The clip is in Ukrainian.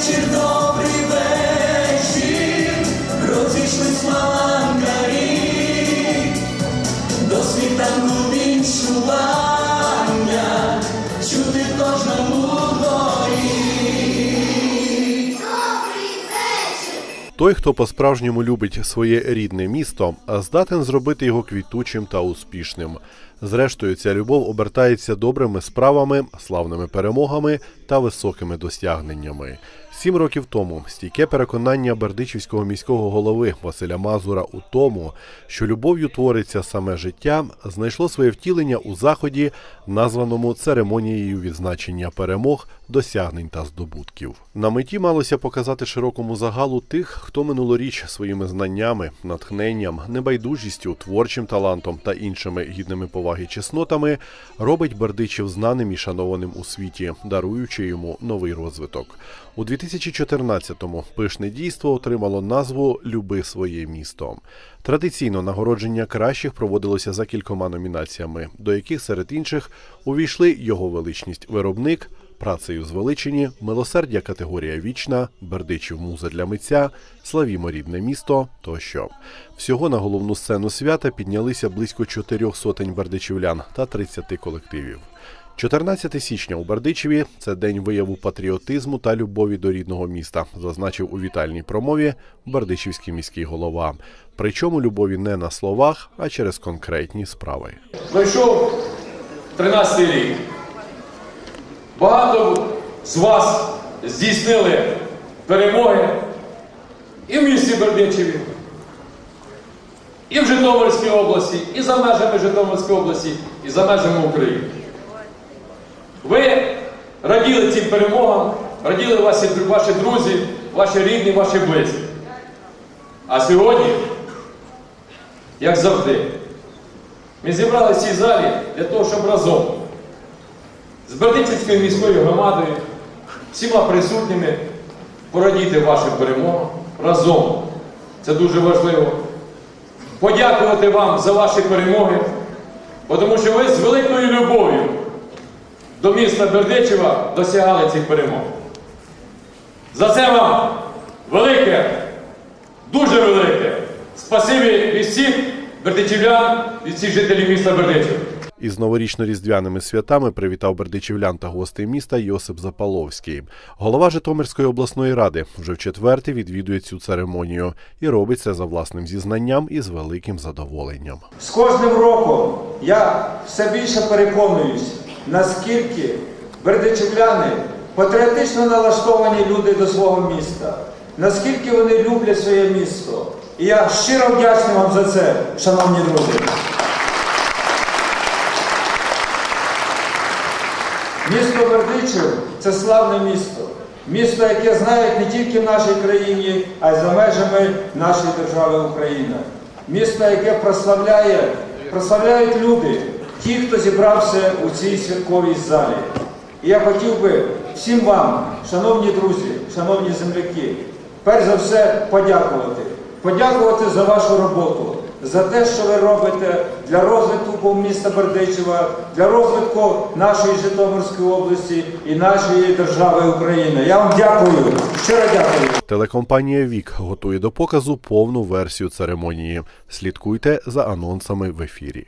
вечір, добрий вечір, розійшлись маланкарі, до світанку віншування, чути кожному Той, хто по-справжньому любить своє рідне місто, здатен зробити його квітучим та успішним. Зрештою, ця любов обертається добрими справами, славними перемогами та високими досягненнями. Сім років тому стійке переконання бердичівського міського голови Василя Мазура у тому, що любов'ю твориться саме життя, знайшло своє втілення у заході, названому церемонією відзначення перемог, досягнень та здобутків. На меті малося показати широкому загалу тих, хто минулоріч своїми знаннями, натхненням, небайдужістю, творчим талантом та іншими гідними поваги чеснотами робить Бердичів знаним і шанованим у світі, даруючи йому новий розвиток. У 2014-му пишне дійство отримало назву Люби своє місто. Традиційно нагородження кращих проводилося за кількома номінаціями, до яких серед інших увійшли його величність виробник, працею звеличені, милосердя категорія вічна, Бердичів муза для митця, славімо рідне місто тощо. Всього на головну сцену свята піднялися близько чотирьох сотень бердичівлян та 30 колективів. 14 січня у Бердичеві це день вияву патріотизму та любові до рідного міста, зазначив у вітальній промові Бердичівський міський голова. Причому любові не на словах, а через конкретні справи. Пройшов 13 рік. Багато з вас здійснили перемоги і в місті Бердичеві, і в Житомирській області, і за межами Житомирської області, і за межами України. Ви раділи цим перемогам, раділи ваші, ваші друзі, ваші рідні, ваші близькі. А сьогодні, як завжди, ми зібралися в цій залі для того, щоб разом з Бердичівською міською громадою, всіма присутніми порадіти вашим перемогам разом. Це дуже важливо. Подякувати вам за ваші перемоги, тому що ви з великою любов'ю до міста Бердичева досягали цих перемог. За це вам велике, дуже велике спасибі від всіх бердичівлян, від всіх жителів міста Бердичева. Із новорічно-різдвяними святами привітав бердичівлян та гостей міста Йосип Запаловський. Голова Житомирської обласної ради вже в четверте відвідує цю церемонію і робить це за власним зізнанням і з великим задоволенням. З кожним роком я все більше переконуюсь, наскільки бердичівляни патріотично налаштовані люди до свого міста, наскільки вони люблять своє місто. І я щиро вдячний вам за це, шановні друзі. Місто Бердичів це славне місто. Місто, яке знають не тільки в нашій країні, а й за межами нашої держави Україна. Місто, яке прославляє, прославляють люди, ті, хто зібрався у цій святковій залі. І я хотів би всім вам, шановні друзі, шановні земляки, перш за все подякувати. Подякувати за вашу роботу, за те, що ви робите для розвитку міста Бердичева, для розвитку нашої Житомирської області і нашої держави України. Я вам дякую, щиро дякую. Телекомпанія Вік готує до показу повну версію церемонії. Слідкуйте за анонсами в ефірі.